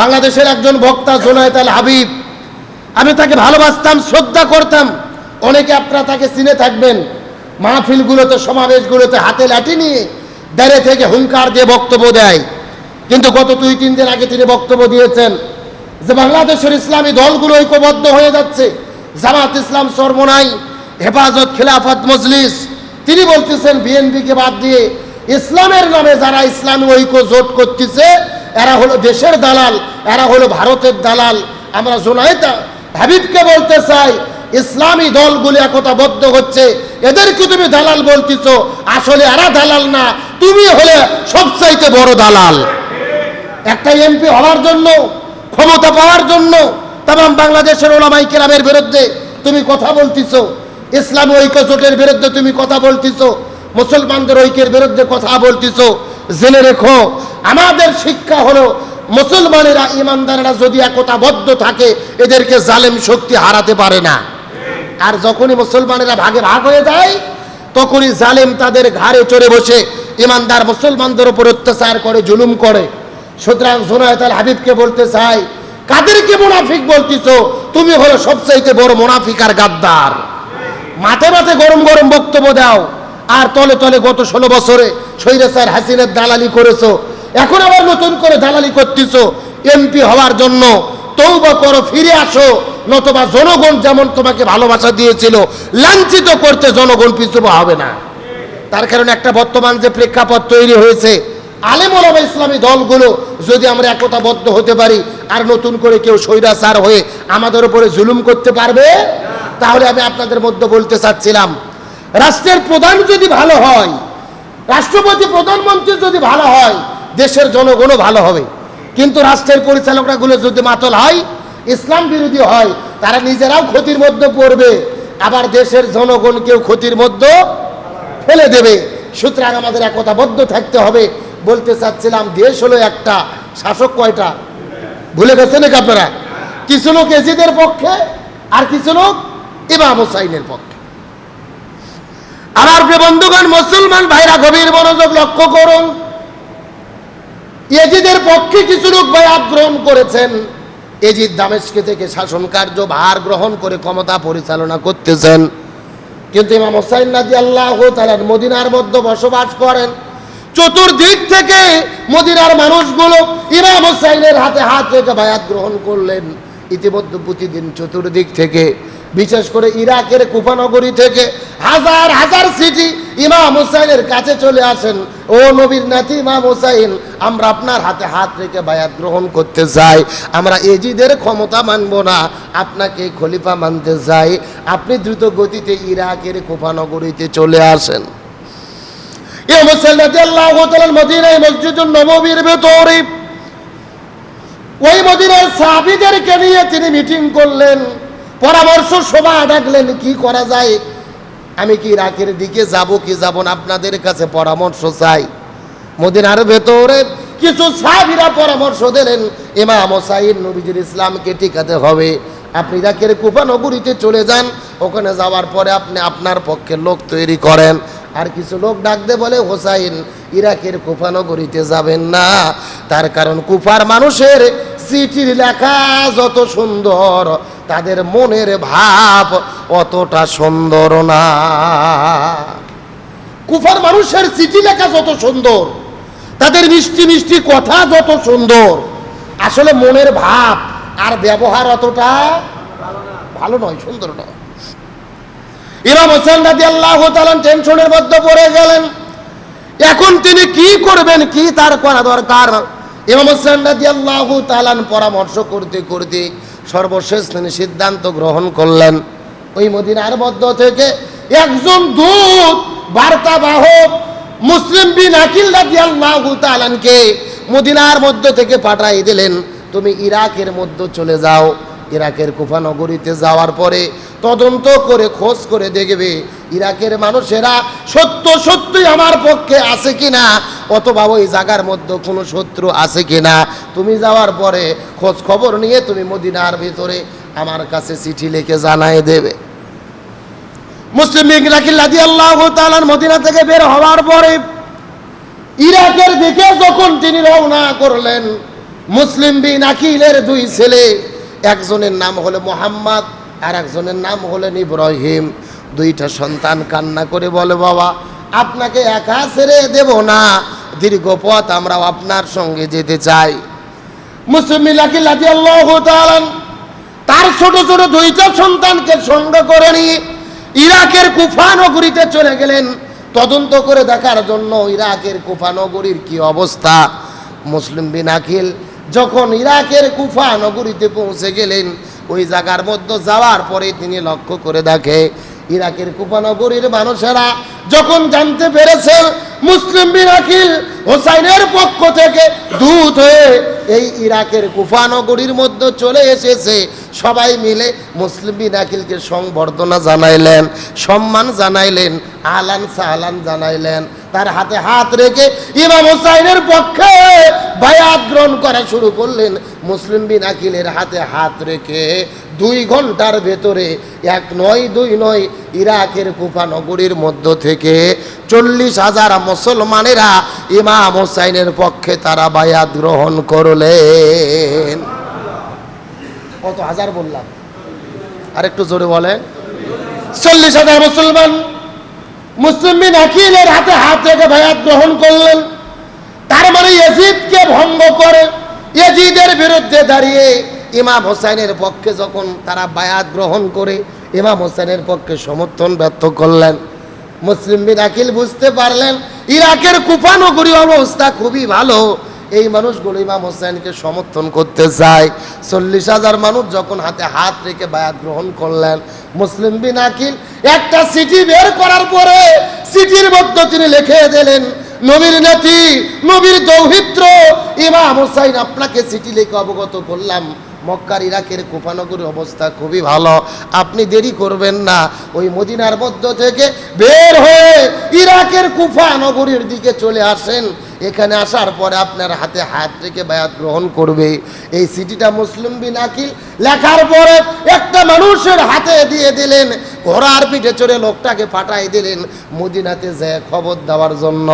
বাংলাদেশের একজন বক্তা জোনায়েত আল হাবিব, আমি তাকে ভালোবাসতাম, শ্রদ্ধা করতাম। অনেকে আপনারা তাকে চিনে থাকবেন। মাহফিলগুলোতে, সমাবেশগুলোতে হাতে লাঠি নিয়ে দাঁড়িয়ে থেকে হুঙ্কার দিয়ে বক্তব্য দেয়। কিন্তু গত দুই, তিন দিন আগে তিনি বক্তব্য দিয়েছেন যে বাংলাদেশের ইসলামী দলগুলো ঐক্যবদ্ধ হয়ে যাচ্ছে। জামাত ইসলাম সর্বনাই হেফাজত খেলাফত মজলিস, তিনি বলতেছেন, বিএনপিকে বাদ দিয়ে ইসলামের নামে যারা ইসলামী ঐক্য জোট করতেছে এরা হলো দেশের দালাল, এরা হলো ভারতের দালাল। আমরা জোনাইতা হাবিবকে বলতে চাই, ইসলামী দলগুলি একতাবদ্ধ হচ্ছে। এদেরকে তুমি দালাল বলতেছ, আসলে এরা দালাল না, তুমি হলে সবচাইতে বড় দালাল। একটা এমপি হওয়ার জন্য, ক্ষমতা পাওয়ার জন্য তাম বাংলাদেশের ওলামাই কেরামের বিরুদ্ধে তুমি কথা বলতেছ, ইসলামী ঐক্য জোটের বিরুদ্ধে তুমি কথা বলতেছ, মুসলমানদের ঐক্যের বিরুদ্ধে কথা বলতেছ জেনে রেখো, আমাদের শিক্ষা হলো মুসলমানেরা, ইমানদারেরা যদি একতাবদ্ধ থাকে, এদেরকে জালেম শক্তি হারাতে পারে না। আর যখনই মুসলমানেরা ভাগে ভাগ হয়ে যায়, তখনই জালেম তাদের ঘাড়ে চড়ে বসে, ইমানদার মুসলমানদের উপর অত্যাচার করে, জুলুম করে। সুতরাং জোনায়ত আল হাবিবকে বলতে চাই, কাদেরকে মুনাফিক বলতিছ? তুমি হলো সবচাইতে বড় মুনাফিক আর গাদ্দার। মাঠে মাঠে গরম গরম বক্তব্য দাও। আর তলে তলে গত ষোলো বছরে স্বৈরাচার হাসিনের দালালি করেছ, এখন আবার নতুন করে দালালি করতেছ এমপি হওয়ার জন্য। তৌবা করো, ফিরে আসো, নতবা জনগণ যেমন তোমাকে ভালোবাসা দিয়েছিল, লাঞ্ছিত করতে জনগণ পিছু হবে না। তার কারণে একটা বর্তমান যে প্রেক্ষাপট তৈরি হয়েছে আলেমোলামা ইসলামী দলগুলো যদি আমরা একতাবদ্ধ হতে পারি, আর নতুন করে কেউ সৈরা স্বৈরাচার হয়ে আমাদের উপরে জুলুম করতে পারবে? তাহলে আমি আপনাদের মধ্যে বলতে চাচ্ছিলাম রাষ্ট্রের প্রধান যদি ভালো হয়, রাষ্ট্রপতি, প্রধানমন্ত্রী যদি ভালো হয়, দেশের জনগণও ভালো হবে। কিন্তু রাষ্ট্রের পরিচালকরাগুলো যদি মাতল হয়, ইসলাম বিরোধী হয়, তারা নিজেরাও ক্ষতির মধ্যে পড়বে। আবার দেশের জনগণকেও ক্ষতির মধ্যে ফেলে দেবে। সুতরাং আমাদের একতাবদ্ধ থাকতে হবে। বলতে চাচ্ছিলাম, দেশ হলো একটা, শাসক কয়টা? ভুলে গেছেন নাকি আপনারা? কিছু লোক এজিদের পক্ষে, আর কিছু লোক ইমাম হুসাইনের পক্ষে। আমার বন্ধুগণ, মুসলমান ভাইরা গভীর মনোযোগ লক্ষ্য করুন। এজিদের পক্ষে কিছু লোক বায়াত গ্রহণ করেছেন। এজিদ দামেস্কে থেকে শাসন কার্য ভার গ্রহণ করে ক্ষমতা পরিচালনা করতেছেন। কিন্তু ইমাম হোসাইন নাজি আল্লাহ তালার মদিনার মধ্যে বসবাস করেন। চতুর্দিক থেকে মদিনার মানুষগুলো ইমাম হোসাইনের হাতে হাত রেখে বায়াত গ্রহণ করলেন। ইতিমধ্যে প্রতিদিন চতুর্দিক থেকে বিশেষ করে ইরাকের কুফানগরী থেকে হাজার হাজার সিটি ইমাম হুসাইনের কাছে চলে আসেন। ও নবীর নাতি ইমাম হুসাইন, আমরা আপনার হাতে হাত রেখে বায়াত গ্রহণ করতে চাই আমরা এজিদের ক্ষমতা মানব না, আপনাকে খলিফা মানতে চাই আপনি দ্রুত গতিতে ইরাকের কুফানগরীতে চলে আসেন। ওই মদিনার সাহাবীদেরকে নিয়ে তিনি মিটিং করলেন। পরামর্শ সভা ডাকলেন, কি করা যায়? আমি কি ইরাকের দিকে যাব কি যাব না? আপনাদের কাছে পরামর্শ চাই। মদিনার ভেতরে কিছু সাহাবীরা পরামর্শ দিলেন, ইমাম হোসাইন নবীজির ইসলামকে টিকাতে হবে। আপনি ইরাকের কুফানগরীতে চলে যান, ওখানে যাওয়ার পরে আপনি আপনার পক্ষে লোক তৈরি করেন। আর কিছু লোক ডাকতে বলে, হোসাইন, ইরাকের কুফা নগরীতে যাবেন না। তার কারণ কুফার মানুষের চিঠির লেখা যত সুন্দর তাদের মনের ভাব অতটা সুন্দর না। কুফার মানুষের চিঠি লেখা যত সুন্দর, তাদের মিষ্টি মিষ্টি কথা যত সুন্দর, আসলে মনের ভাব আর ব্যবহার অতটা ভালো নয়, সুন্দর নয়। ইমাম হোসেন রাজি আল্লাহ টেনশনের মধ্যে পড়ে গেলেন, এখন তিনি কি করবেন, কি তার করা দরকার? ইমাম হোসেন রাজি আল্লাহ তালান পরামর্শ করতে করতে সর্বশেষ তিনি সিদ্ধান্ত গ্রহণ করলেন। ওই মদিনার মধ্য থেকে একজন দূত বার্তাবাহক মুসলিম বিন আকিল তালানকে মদিনার মধ্য থেকে পাঠাই দিলেন, তুমি ইরাকের মধ্যে চলে যাও। ইরাকের কুফা নগরীতে যাওয়ার পরে তদন্ত করে খোঁজ করে দেখবে ইরাকের মানুষেরা সত্য সত্যই আমার পক্ষে আছে কিনা। অথবা ওই জায়গার মধ্যে কোনো শত্রু আছে কিনা? তুমি যাওয়ার পরে খোঁজ খবর নিয়ে তুমি মদিনার ভিতরে আমার কাছে চিঠি লিখে জানাই দেবে। মুসলিম ইরাকিল্লাদি আল্লাহ তালার মদিনা থেকে বের হওয়ার পরে ইরাকের দিকে যখন তিনি রওনা করলেন, মুসলিম বিন আকিলের দুই ছেলে, একজনের নাম হলো মোহাম্মদ আর একজনের নাম হলেন ইব্রাহিম। দুইটা সন্তান কান্না করে বলে, বাবা, আপনাকে একা ছেড়ে দেব না। দীর্ঘ পথ আমরাও আপনার সঙ্গে যেতে চাই। মুসলিম তার ছোট ছোট দুইটা সন্তানকে সঙ্গে করে নিয়ে ইরাকের কুফা নগরীতে চলে গেলেন। তদন্ত করে দেখার জন্য ইরাকের কুফা নগরীর কি অবস্থা? মুসলিম বিন আকিল যখন ইরাকের কুফা নগরীতে পৌঁছে গেলেন, ওই জায়গার মধ্যে যাওয়ার পরে তিনি লক্ষ্য করে দেখে, ইরাকের কুফা নগরীর মানুষেরা যখন জানতে পেরেছেন মুসলিম বিন আকিল হোসাইনের পক্ষ থেকে দূত হয়ে এই ইরাকের কুফা নগরীর মধ্যে চলে এসেছে। সবাই মিলে মুসলিম বিন আকিলকে সংবর্ধনা জানাইলেন, সম্মান জানাইলেন, আলান সালান জানাইলেন। তার হাতে হাত রেখে ইমাম হোসাইনের পক্ষে বায়াত গ্রহণ করা শুরু করলেন। মুসলিম বিন আকিলের হাতে হাত রেখে দুই ঘণ্টার ভেতরে, এক নয়, দুই নয় ইরাকের কুফা নগরীর মধ্য থেকে চল্লিশ হাজার মুসলমানেরা ইমাম হোসাইনের পক্ষে তারা বায়াত গ্রহণ করলেন। কত হাজার বললাম? আর একটু জোরে বলে চল্লিশ হাজার মুসলমান মুসলিম বিন আকিলের হাতে হাত রেখে বায়াত গ্রহণ করলেন। তার মানে ইয়াজিদকে ভঙ্গ করে ইয়াজিদের বিরুদ্ধে দাঁড়িয়ে ইমাম হোসাইনের পক্ষে যখন তারা বায়াত গ্রহণ করে, ইমাম হোসেনের পক্ষে সমর্থন ব্যর্থ করলেন। মুসলিম বিন আকিল বুঝতে পারলেন, ইরাকের কুফানগরী অবস্থা খুবই ভালো। এই মানুষগুলো ইমাম হোসেনকে সমর্থন করতে চায়। চল্লিশ হাজার মানুষ যখন হাতে হাত রেখে বায়াত গ্রহণ করলেন, মুসলিম বিন আকিল একটা চিঠি বের করার পরে চিঠির মধ্যে তিনি লিখে দিলেন, নবীর নাতি, নবীর দৌহিত্র। ইমাম হোসাইন আপনাকে চিঠি লিখে অবগত করলাম। মক্কার ইরাকের কুফানগরের অবস্থা খুবই ভালো। আপনি দেরি করবেন না। ওই মদিনার মধ্য থেকে বের হয়ে ইরাকের কুফানগরীর দিকে চলে আসেন। এখানে আসার পরে আপনার হাতে হাত রেখে বায়াত গ্রহণ করবে। এই সিটিটা মুসলিম বিন আকিল লেখার পরে একটা মানুষের হাতে দিয়ে দিলেন। ঘোড়ার পিঠে চড়ে লোকটাকে পাঠাই দিলেন মদিনাতে যে খবর দেওয়ার জন্য।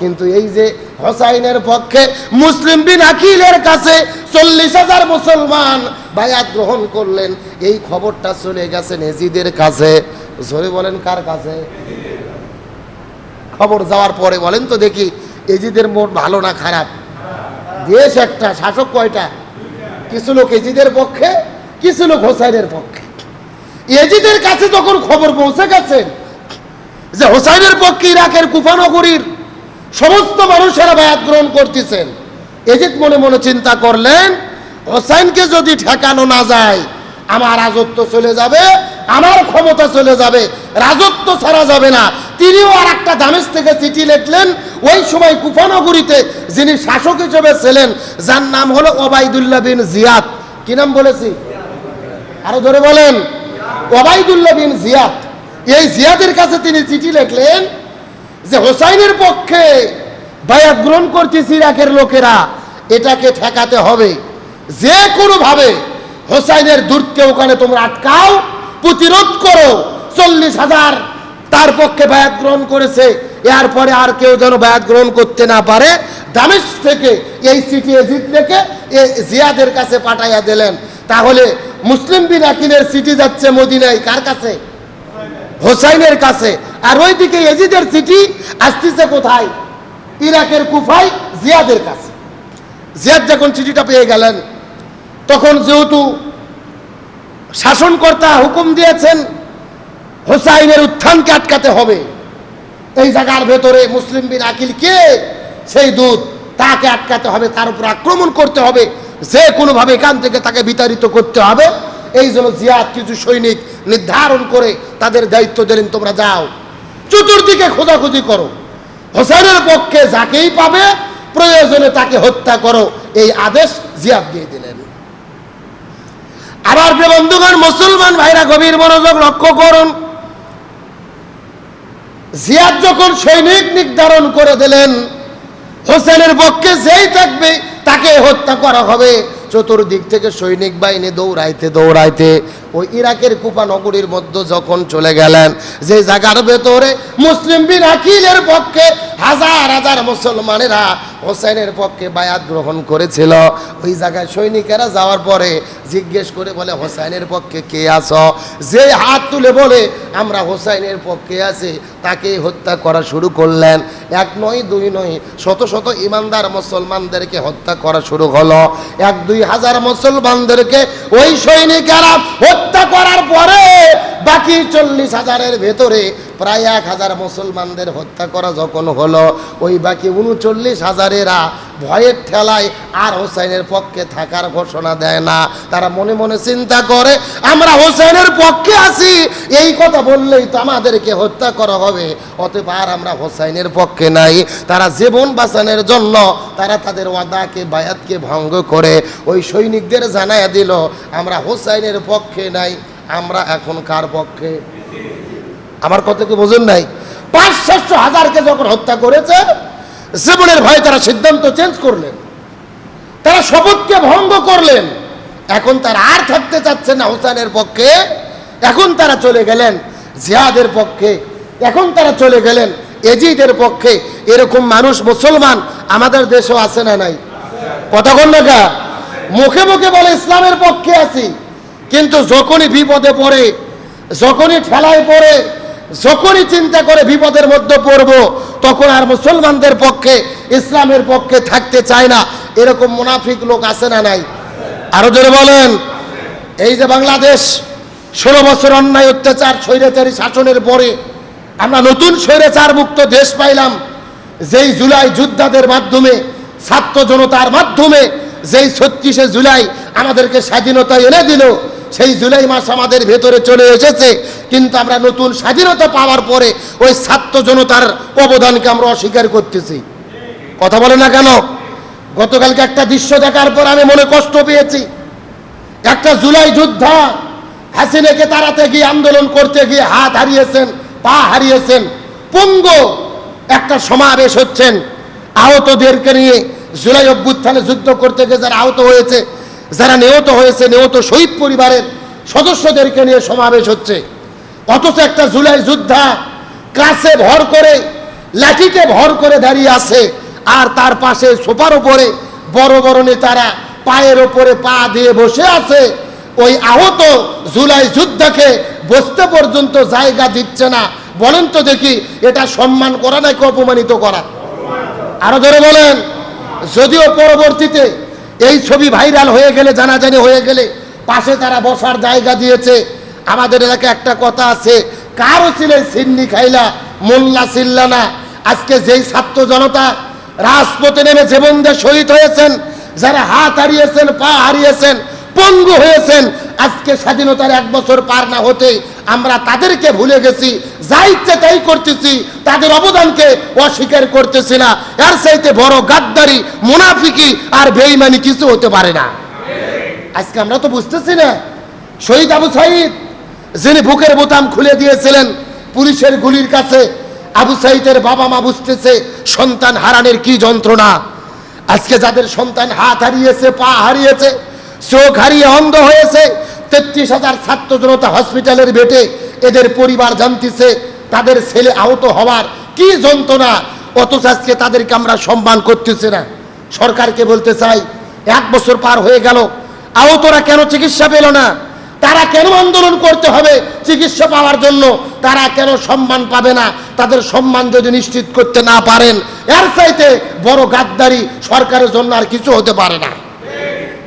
কিন্তু এই যে হোসাইনের পক্ষে মুসলিম বিন আকিলের কাছে চল্লিশ হাজার মুসলমান বায়াত গ্রহণ করলেন, এই খবরটা চলে গেছে নেজিদের কাছে। জোরে বলেন, কার কাছে? খবর যাওয়ার পরে বলেন তো দেখি, এজিদের মোট ভালো না খারাপ? দেশ একটা, শাসক কয়টা? কিছু লোক এজিদের পক্ষে, কিছু লোক হোসাইনের পক্ষে। এজিদের কাছে যখন খবর পৌঁছে গেছে যে হোসাইনের পক্ষে ইরাকের কুফানগরীর সমস্ত মানুষেরা বায়াত গ্রহণ করতেছেন, এজিদ মনে মনে চিন্তা করলেন, হোসাইনকে যদি ঠেকানো না যায়, আমার রাজত্ব চলে যাবে, আমার ক্ষমতা চলে যাবে, রাজত্ব ছাড়া যাবে না। তিনিও আর একটা দামেজ থেকে চিঠি লিখলেন, ওই সময় কুফানগরীতে যিনি শাসক হিসেবে ছিলেন, যার নাম হলো ওবাইদুল্লাহ বিন জিয়াদ। কি নাম বলেছি? আরও ধরে বলেন। ওবাইদুল্লাহ বিন জিয়াদ। এই জিয়াদের কাছে তিনি চিঠি লিখলেন যে, হোসাইনের পক্ষে বায়াত গ্রহণ করতেছি ইরাকের লোকেরা, এটাকে ঠেকাতে হবে। যে কোনোভাবে হোসাইনের দূরকে ওখানে তোমরা আটকাও, প্রতিরোধ করো, চল্লিশ হাজার তার পক্ষে বায়াত গ্রহণ করেছে, এরপরে আর কেউ যেন বায়াত গ্রহণ করতে না পারে। দামেশ থেকে এই সিটি এজিদ থেকে এ জিয়াদের কাছে পাঠাইয়া দিলেন। তাহলে মুসলিম বিন আকিলের সিটি যাচ্ছে মদিনায় কার কাছে? হোসাইনের কাছে। আর ওইদিকে এজিদের সিটি আসতেছে কোথায়? ইরাকের কুফাই জিয়াদের কাছে। জিয়াদ যখন চিঠিটা পেয়ে গেলেন, তখন যেহেতু শাসনকর্তা হুকুম দিয়েছেন, হোসাইনের উত্থানকে আটকাতে হবে। এই জায়গার ভেতরে মুসলিম বিন আকিল কে? সেই দূত, তাকে আটকাতে হবে, তার উপর আক্রমণ করতে হবে। যে কোনোভাবে এখান থেকে তাকে বিতাড়িত করতে হবে, এই জন্য জিয়াদ কিছু সৈনিক নির্ধারণ করে তাদের দায়িত্ব দিলেন, তোমরা যাও। চতুর্দিকে খোঁজাখুঁজি করো। হোসেনের পক্ষে যাকেই পাবে, প্রয়োজনে তাকে হত্যা করো, এই আদেশ জিয়াদ দিয়ে দিলেন। আবার বন্ধুগণ, মুসলমান ভাইরা, গভীর মনোযোগ লক্ষ্য করুন। জিয়াদ যখন সৈনিক নির্ধারণ করে দিলেন, হোসেনের পক্ষে যেই থাকবে তাকে হত্যা করা হবে। চতুর্দিক থেকে সৈনিক বাহিনী দৌড়াইতে দৌড়াইতে ওই ইরাকের কুপা নগরীর মধ্যে যখন চলে গেলেন, যে জায়গার ভেতরে মুসলিম বিন আকিলের পক্ষে হাজার হাজার মুসলমানেরা হোসেনের পক্ষে বায়াত গ্রহণ করেছিল। ওই জায়গায় সৈনিকেরা যাওয়ার পরে জিজ্ঞেস করে বলে হোসাইনের পক্ষে কে আছো? যে হাত তুলে বলে, আমরা হোসাইনের পক্ষে আছি। তাকে হত্যা করা শুরু করলেন। এক নয়, দুই নয়, শত শত ইমানদার মুসলমানদেরকে হত্যা করা শুরু হলো। এক দুই হাজার মুসলমানদেরকে ওই সৈনিকেরা হত্যা করার পরে বাকি চল্লিশ হাজারের ভেতরে প্রায় এক হাজার মুসলমানদের হত্যা করা যখন হলো, ওই বাকি উনচল্লিশ হাজারেরা ভয়ের ঠেলায় আর হোসাইনের পক্ষে থাকার ঘোষণা দেয় না। তারা মনে মনে চিন্তা করে, আমরা হোসেনের পক্ষে আছি। এই কথা বললেই তো আমাদেরকে হত্যা করা হবে। অতএব আর আমরা হোসাইনের পক্ষে নাই। তারা জীবন বাঁচানোর জন্য তারা তাদের ওয়াদাকে, বায়াতকে ভঙ্গ করে ওই সৈনিকদের জানাইয়া দিল, আমরা হোসাইনের পক্ষে নাই, আমরা এখন কার পক্ষে? আমার কথা কি বোঝেন নাই? পাঁচ হাজারকে যখন হত্যা করেছে, জীবনের ভয়ে তারা সিদ্ধান্ত চেঞ্জ করলেন। তারা শপথকে ভঙ্গ করলেন। এখন তারা আর থাকতে চাচ্ছে না হোসেনের পক্ষে। এখন তারা চলে গেলেন জিয়াদের পক্ষে। এখন তারা চলে গেলেন এজিদের পক্ষে। এরকম মানুষ মুসলমান আমাদের দেশেও আছে না নাই? কথা কন না কা? মুখে মুখে বলে, ইসলামের পক্ষে আছি। কিন্তু যখনই বিপদে পড়ে, যখনই ঠেলায় পড়ে যখনই চিন্তা করে বিপদের মধ্যে পড়ব, তখন আর মুসলমানদের পক্ষে, ইসলামের পক্ষে থাকতে চায় না। এরকম মুনাফিক লোক আছে না নাই? আরও জোরে বলেন। এই যে বাংলাদেশ, ষোলো বছর অন্যায়, অত্যাচার, স্বৈরাচারী শাসনের পরে আমরা নতুন স্বৈরাচার মুক্ত দেশ পাইলাম। যেই জুলাই যোদ্ধাদের মাধ্যমে, ছাত্র জনতার মাধ্যমে, যেই ছত্রিশে জুলাই আমাদেরকে স্বাধীনতা এনে দিল সেই জুলাই মাস আমাদের ভেতরে চলে এসেছে। কিন্তু আমরা নতুন স্বাধীনতা পাওয়ার পরে ওই ছাত্র জনতার অবদানকে আমরা অস্বীকার করতেছি। কথা বলে না কেন? গতকালকে একটা দৃশ্য দেখার পর আমি মনে কষ্ট পেয়েছি। একটা জুলাই যোদ্ধা হাসিনাকে তাড়াতে গিয়ে আন্দোলন করতে গিয়ে হাত হারিয়েছেন, পা হারিয়েছেন, পুঙ্গ একটা সমাবেশ হচ্ছেন। আহতদেরকে নিয়ে জুলাই অভ্যুত্থানে যুদ্ধ করতে গিয়ে যারা আহত হয়েছে যারা নিহত হয়েছে, নিহত শহীদ পরিবারের সদস্যদেরকে নিয়ে সমাবেশ হচ্ছে। অথচ একটা জুলাই যোদ্ধা ক্লাসে ভর করে, লাঠিতে ভর করে দাঁড়িয়ে আছে, আর তার পাশে সোফার উপরে বড় বড় নেতারা পায়ের ওপরে পা দিয়ে বসে আছে। ওই আহত জুলাই যুদ্ধকে বসতে পর্যন্ত জায়গা দিচ্ছে না। বলেন তো দেখি, এটা সম্মান করা নাকি অপমানিত করা? আরও ধরে বলেন। যদিও পরবর্তীতে এই ছবি ভাইরাল হয়ে গেলে, জানাজানি হয়ে গেলে পাশে তারা বসার জায়গা দিয়েছে। আমাদের এলাকায় একটা কথা আছে কারও ছিলেন সিন্নি খাইলা, মোল্লা সিল্লানা আজকে যেই ছাত্র জনতা রাজপথে নেমে জীবন দিয়ে শহীদ হয়েছেন, যারা হাত হারিয়েছেন, পা হারিয়েছেন, পঙ্গু হয়েছেন আজকে স্বাধীনতার এক বছর পার না হতে আমরা তাদেরকে ভুলে গেছি, যা ইচ্ছে তাই করতেছি, তাদের অবদানকে অস্বীকার করতেছি না। এর চাইতে বড় গাদ্দারি, মুনাফিকি আর বেইমানি কিছু হতে পারে না। আজকে আমরা তো বুঝতেছি না। শহীদ আবু সাইদ, যিনি বুকের বোতাম খুলে দিয়েছিলেন পুলিশের গুলির কাছে, আবু সাইদের বাবা মা বুঝতেছে সন্তান হারানোর কি যন্ত্রণা। আজকে যাদের সন্তান হাত হারিয়েছে, পা হারিয়েছে, চোখ হারিয়ে অন্ধ হয়েছে তেত্রিশ হাজার ছাত্র জনতা হসপিটালের বেটে এদের পরিবার জানতেছে, তাদের ছেলে আহত হওয়ার কি যন্ত্রণা, অথচ আজকে তাদেরকে আমরা সম্মান করতেছি না। সরকারকে বলতে চাই, এক বছর পার হয়ে গেল, আহতরা কেন চিকিৎসা পেল না? তারা কেন আন্দোলন করতে হবে চিকিৎসা পাওয়ার জন্য? তারা কেন সম্মান পাবে না? তাদের সম্মান যদি নিশ্চিত করতে না পারেন, এর চাইতে বড় গাদ্দারি সরকারের জন্য আর কিছু হতে পারে না।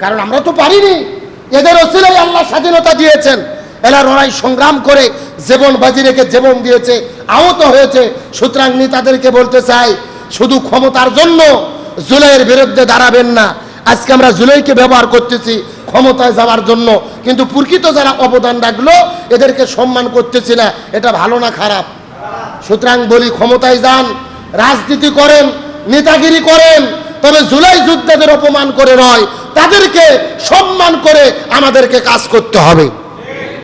কারণ আমরা তো পারিনি। এদের অসিলাই আল্লাহ স্বাধীনতা দিয়েছেন। এরা লড়াই সংগ্রাম করে জীবন বাজি রেখে জীবন দিয়েছে, আহত হয়েছে। সুতরাং নেতাদেরকে বলতে চাই, শুধু ক্ষমতার জন্য জুলাইয়ের বিরুদ্ধে দাঁড়াবেন না। আজকে আমরা জুলাইকে ব্যবহার করতেছি ক্ষমতায় যাওয়ার জন্য। কিন্তু প্রকৃত যারা অবদান রাখল, এদেরকে সম্মান করতেছি না। এটা ভালো না খারাপ? সুতরাং বলি, ক্ষমতায় যান, রাজনীতি করেন, নেতাগিরি করেন, তবে জুলাই যোদ্ধাদের অপমান করে নয়। তাদেরকে সম্মান করে আমাদেরকে কাজ করতে হবে।